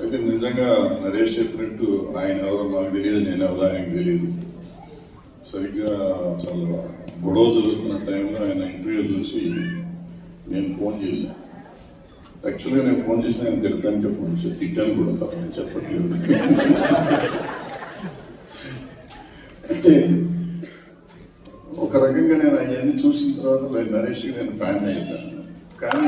అయితే నిజంగా నరేష్ చెప్పినట్టు ఆయన ఎవరో నాకు తెలియదు నేను ఎవరో ఆయనకు తెలియదు. సరిగ్గా అసలు గొడవ జరుగుతున్న టైంలో ఆయన ఇంటర్వ్యూ చూసి నేను ఫోన్ చేశాను యాక్చువల్గా నేను ఫోన్ చేసిన ఆయన తిడతానికే ఫోన్ చేసి తిట్టాను కూడా తప్ప నేను చెప్పట్లేదు. అంటే ఒక రకంగా నేను అవన్నీ చూసిన తర్వాత నరేష్కి నేను ఫ్యాన్ అయ్యాను. కానీ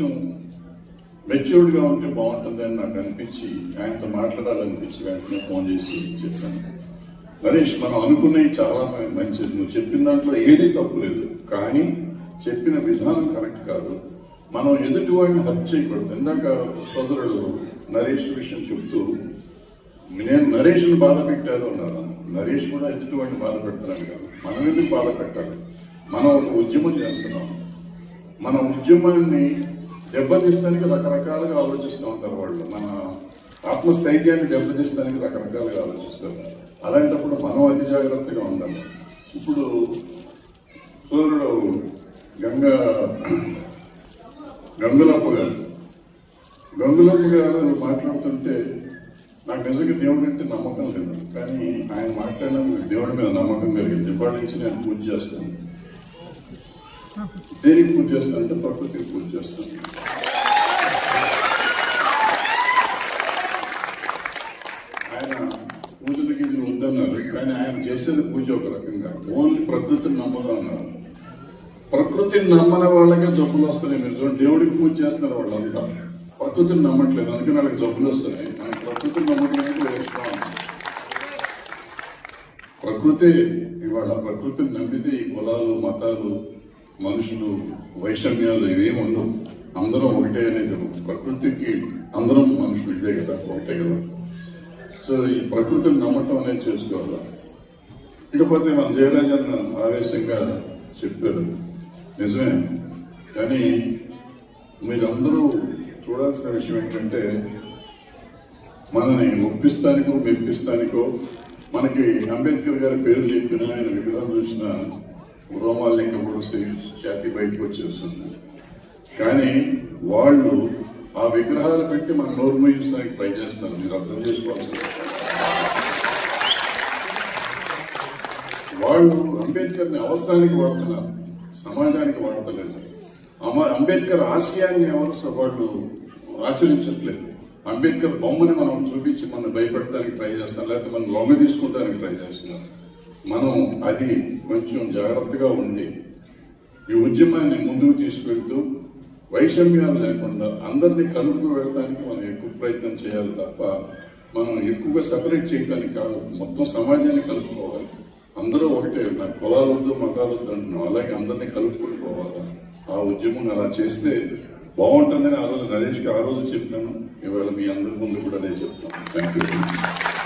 కొంచెం మెచ్యూర్డ్గా ఉంటే బాగుంటుందని నాకు అనిపించి ఆయనతో మాట్లాడాలనిపించి వెంటనే ఫోన్ చేసి చెప్పాను. నరేష్ మనం అనుకున్నవి చాలా మంచిది. నువ్వు చెప్పిన దాంట్లో ఏది తప్పు లేదు. కానీ చెప్పిన విధానం కరెక్ట్ కాదు. మనం ఎదుటి వాడిని హత్య చేయకూడదు. ఇందాక సోదరుడు నరేష్ విషయం చెప్తూ నేను నరేష్ని బాధ పెట్టారు అన్నారు నరేష్ కూడా ఎదుటి వాడిని బాధ పెడతాను కాదు. మనం ఎందుకు బాధ పెట్టాలి? మనం ఒక ఉద్యమం చేస్తున్నాం. మన ఉద్యమాన్ని దెబ్బతీస్తానికి రకరకాలుగా ఆలోచిస్తూ ఉంటారు వాళ్ళు. మన ఆత్మస్థైర్యాన్ని దెబ్బతీస్తానికి రకరకాలుగా ఆలోచిస్తారు. అలాంటప్పుడు మనం అతి జాగ్రత్తగా ఉండాలి. ఇప్పుడు సూర్యుడు గంగా గంగులప్ప గారు. గంగులప్ప గారు మాట్లాడుతుంటే నాకు నిజంగా దేవుడి అంటే నమ్మకం లేదు. కానీ ఆయన మాట్లాడినందుకు దేవుడి మీద నమ్మకం కలిగింది. ఇప్పటి నుంచి నేను పూజ చేస్తాను. దేనికి పూజ చేస్తాను ప్రకృతికి పూజ చేస్తాను ఆయన పూజలు గీజలు వద్దన్నారు. కానీ ఆయన చేసేది పూజ ఒక రకంగా. ఓన్లీ ప్రకృతిని నమ్మడం అన్నారు. ప్రకృతిని నమ్మని వాళ్ళకే జబ్బులు వస్తున్నాయి. మీరు చూడండి దేవుడికి పూజ చేస్తున్నారు వాళ్ళంతా. ప్రకృతిని నమ్మట్లేదు. అందుకే వాళ్ళకి జబ్బులు వస్తున్నాయి. ఆయన ప్రకృతిని నమ్మట్లేదు ప్రకృతి ఇవాళ ప్రకృతిని నమ్మితే ఈ కులాలు మతాలు మనుషులు వైషమ్యాలు ఇవేమి ఉండవు. అందరం ఒకటే అనేది ప్రకృతికి అందరం మనుషులు ఇదే కదా ఒకటే కదా. సో ఈ ప్రకృతిని నమ్మటం అనేది చేసుకోవాలి. ఇకపోతే మన జయరాజన్న ఆవేశంగా చెప్పారు. నిజమే. కానీ మీరందరూ చూడాల్సిన విషయం ఏంటంటే మనని ఒప్పిస్తానికో మెప్పిస్తానికో మనకి అంబేద్కర్ గారి పేరు చెప్పిన ఆయన విగ్రహం చూసిన రోమాలు లెక్క పొడిసి ఛాతి బయటకు వచ్చేస్తుంది కానీ వాళ్ళు ఆ విగ్రహాలు పెట్టి మన నోరు మూయించడానికి ట్రై చేస్తున్నారు. మీరు అర్థం చేసుకోవాల్సింది వాళ్ళు అంబేద్కర్ని అవసరానికి వాడుతున్నారు. సమాజానికి వాడతలేదు. అమ- అంబేద్కర్ ఆశయాన్ని ఎవరు వాళ్ళు ఆచరించట్లేదు. అంబేద్కర్ బొమ్మని మనం చూపించి మనం భయపెడతానికి ట్రై చేస్తున్నారు. లేకపోతే మనం లొంగ తీసుకుంటానికి ట్రై చేస్తున్నాం మనం అది కొంచెం జాగ్రత్తగా ఉండి ఈ ఉద్యమాన్ని ముందుకు తీసుకెళ్తూ వైషమ్యాలు లేకుండా అందరినీ కలుపుకు వెళ్ళడానికి మనం ఎక్కువ ప్రయత్నం చేయాలి తప్ప మనం ఎక్కువగా సపరేట్ చేయడానికి కాదు మొత్తం సమాజాన్ని కలుపుకోవాలి. అందరూ ఒకటే నాకు కులాలు వద్దు మతాలు వద్దు అంటున్నాం. అలాగే అందరినీ కలుపుకొని పోవాలి? ఆ ఉద్యమం అలా చేస్తే బాగుంటుందని ఆ రోజు నరేష్కి ఆ రోజు చెప్పినాను. ఇవాళ మీ అందరి ముందు కూడా అదే చెప్తాను. Thank you